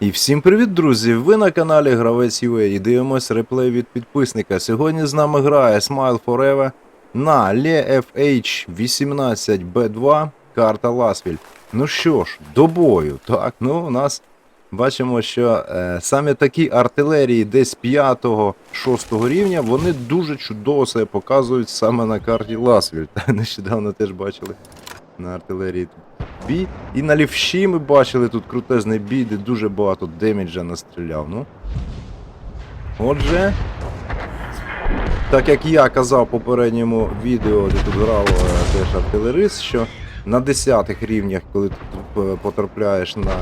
І всім привіт, друзі! Ви на каналі Гравець UA і дивимось реплей від підписника. Сьогодні з нами грає Smile Forever на Le FH18B2 карта Ласвіль. Ну що ж, до бою. Так, ну у нас бачимо, що е, саме такі артилерії десь 5-6 рівня, вони дуже чудово себе показують саме на карті Ласвіль. Нещодавно теж бачили на артилерії бій. І на лівші ми бачили тут крутезний бій, де дуже багато деміджа настріляв. Ну. Отже, так як я казав в попередньому відео, де тут грав е, теж артилерист, що на 10 рівнях, коли ти е, потрапляєш на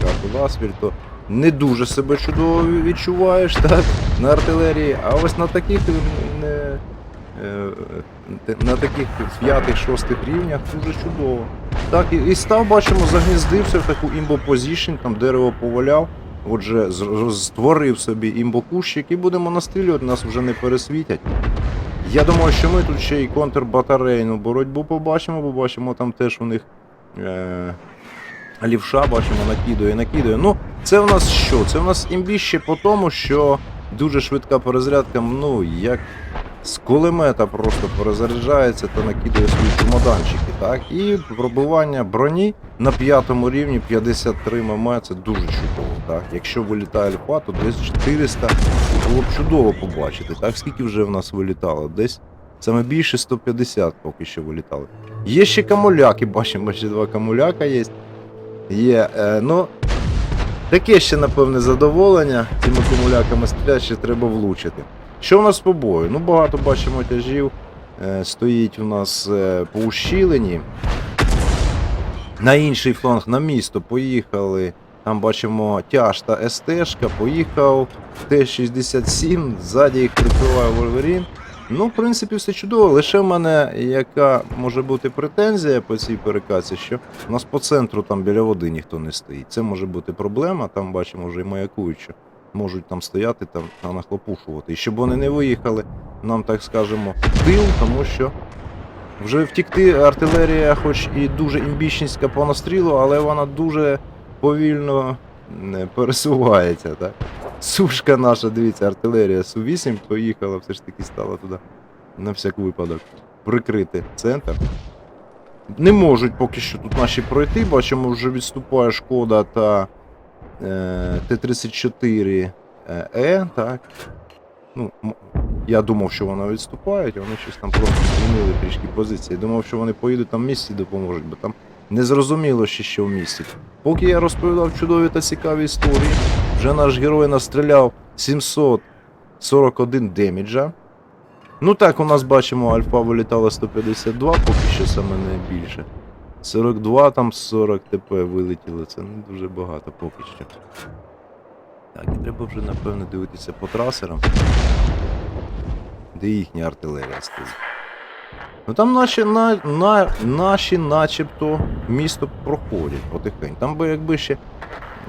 карту Ласвіль, то не дуже себе чудово відчуваєш так, на артилерії, а ось на таких на таких п'ятих-шостих рівнях дуже чудово. Так, і, і став, бачимо, загніздився в таку імбо-позішн, там дерево поваляв. Отже, створив собі імбокущик і будемо настрілювати, нас вже не пересвітять. Я думаю, що ми тут ще й контрбатарейну боротьбу побачимо, побачимо там теж у них е- лівша, бачимо, накидує, накидує. Ну, це в нас що? Це в нас імбіще по тому, що дуже швидка перезарядка, ну, як з кулемета просто перезаряджається та накидує свої чемоданчики, так? І пробивання броні на п'ятому рівні 53 мм це дуже чудово, так? Якщо вилітає альфа, то десь 400 було б чудово побачити, так? Скільки вже в нас вилітало? Десь саме більше 150 поки що вилітали. Є ще камуляки, бачимо, ще два камуляка є. Є, е, ну, таке ще, напевне, задоволення цими камуляками стріляти, ще треба влучити. Що в нас по бою? Ну, багато бачимо тяжів. Е, стоїть у нас е, по ущілені. На інший фланг на місто поїхали. Там бачимо тяж та СТшка, поїхав Т-67, ззаді їх прикриває Вольверін. Ну, в принципі, все чудово. Лише в мене яка може бути претензія по цій перекаці, що у нас по центру там біля води ніхто не стоїть. Це може бути проблема, там бачимо вже і маякують, що можуть там стояти там та нахлопушувати. І щоб вони не виїхали, нам так скажемо, в тил, тому що вже втікти артилерія, хоч і дуже імбічницька по настрілу, але вона дуже повільно пересувається. Так? Сушка наша, дивіться, артилерія Су-8 поїхала, все ж таки стала туди на всяк випадок прикрити центр. Не можуть поки що тут наші пройти, бачимо, вже відступає шкода та е, Т-34 Е, так. Ну, я думав, що вона відступають, вони щось там просто змінили трішки позиції. Думав, що вони поїдуть там в місті допоможуть, бо там не зрозуміло ще що в місті. Поки я розповідав чудові та цікаві історії, вже наш герой настріляв 741 деміджа. Ну так, у нас бачимо, альфа вилітала 152, поки що саме найбільше. 42, там 40 ТП вилетіло, це не дуже багато поки що. Так, і треба вже, напевно, дивитися по трасерам. Де їхня артилерія стоїть. Ну там наші, на, на, наші начебто місто проходять потихеньку. Там би якби ще.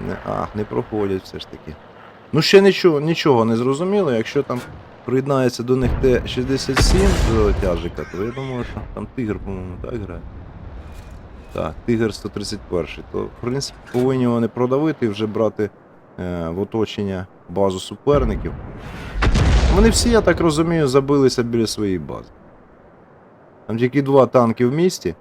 Не, а, не проходять все ж таки. Ну ще нічого, нічого не зрозуміло, якщо там приєднається до них Т-67 до тяжика, то я думаю, що там тигр, по-моєму, так грає. Так, тигр 131, то в принципі повинні вони продавити і вже брати е, в оточення базу суперників. Вони всі, я так розумію, забилися біля своєї бази. Там тільки два танки в місті.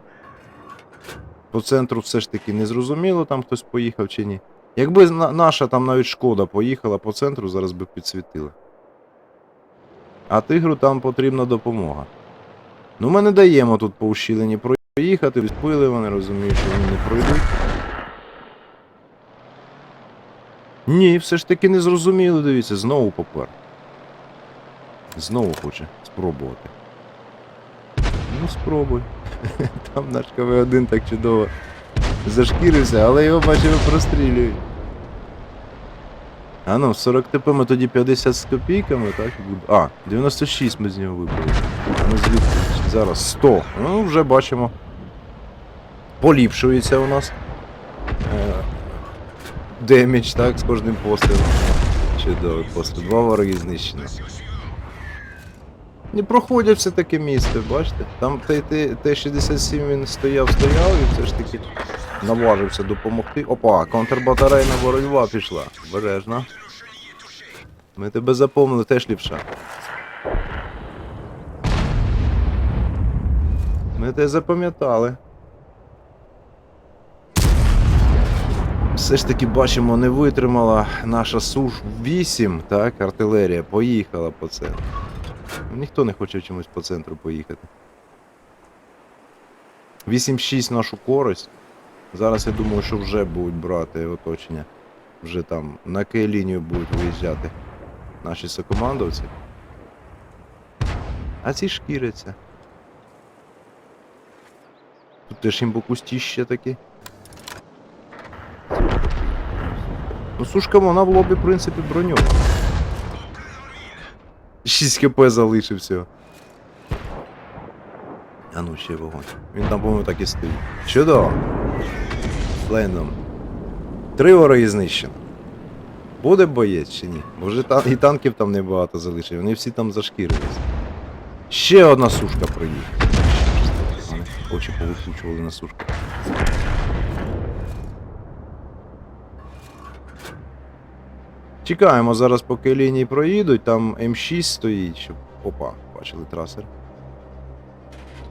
По центру все ж таки не зрозуміло, там хтось поїхав чи ні. Якби наша там навіть шкода поїхала по центру, зараз би підсвітила. А тигру там потрібна допомога. Ну ми не даємо тут по ущілені проїхати, відпили вони, розуміють, що вони не пройдуть. Ні, все ж таки не зрозуміло, дивіться, знову попер. Знову хоче спробувати. Ну, спробуй. Там наш КВ-1 так чудово зашкірився, але його бачимо прострілюють. А ну, 40 ТП ми тоді 50 з копійками, так? А, 96 ми з нього вибили. Ну звідки? Зараз 100. Ну, вже бачимо. Поліпшується у нас. Е, демідж, так, з кожним пострілом. Чудовий постріл. Два вороги знищено. Не проходять все таки місце, бачите? Там Т- Т- Т-67 він стояв, стояв і все ж таки наважився допомогти. Опа, контрбатарейна боротьба пішла. Бережно. Ми тебе запомнили, теж лівша. Ми тебе запам'ятали. Все ж таки бачимо, не витримала наша Су-8, так, артилерія, поїхала по центру. Ніхто не хоче чомусь по центру поїхати. 8-6 нашу користь. Зараз я думаю, що вже будуть брати оточення. Вже там на К-лінію будуть виїжджати наші сокомандовці. А ці шкіряться. Тут теж імбокустіще такі. Сушка вона в лобі, в принципі, броньова. 6 хп залишив всього. А ну ще вогонь. Він там, по-моєму, так і стоїть. Чудово. Лендом. Три вороги знищено. Буде боєць чи ні? Бо вже та... і танків там небагато залишили, вони всі там зашкірились. Ще одна сушка приїхала. Очі повикручували на сушку. Чекаємо зараз, поки лінії проїдуть, там М6 стоїть, щоб. Опа, бачили трасер.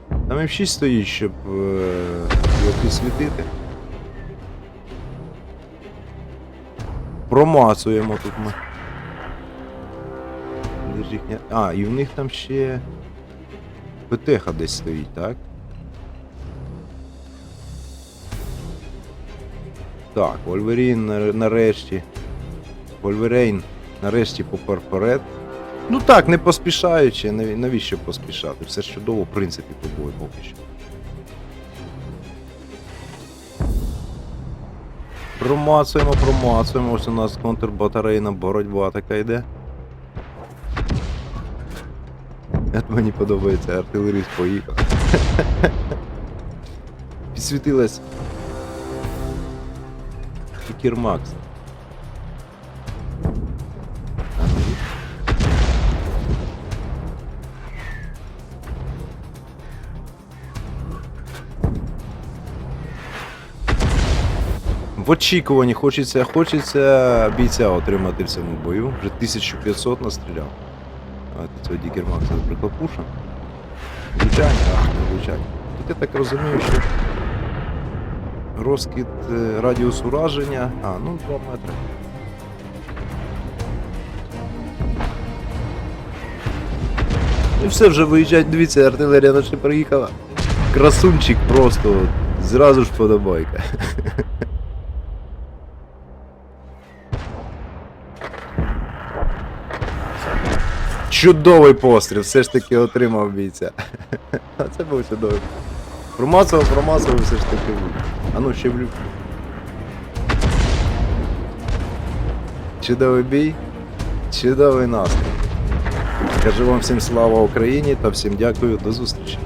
Там М6 стоїть, щоб е... його підсвітити. Промацуємо тут ми. А, і в них там ще. ПТХ десь стоїть, так? Так, Вольверін нарешті. Вольверейн нарешті попер вперед. Ну так, не поспішаючи, навіщо поспішати? Все ж чудово, в принципі, по бою поки що. Промацуємо, промацуємо. Ось у нас контрбатарейна боротьба така йде. Мені подобається, артилеріст поїхав. Підсвітилась. Кірмакс. В очікуванні хочеться, хочеться бійця отримати в цьому бою. Вже 1500 настріляв. Давайте цього Дікермакса прихлопуша. Звичайно, так, звичайно. Тут я так розумію, що розкид е, радіус ураження. А, ну 2 метри. І все вже виїжджать, дивіться, артилерія наша приїхала. Красунчик просто, зразу ж подобайка. Чудовий постріл, все ж таки отримав бійця. Це був чудовий. Промацував, промацував, все ж таки. А ну ще влюблю. Чудовий бій, чудовий настрій. Кажу вам всім слава Україні та всім дякую, до зустрічі.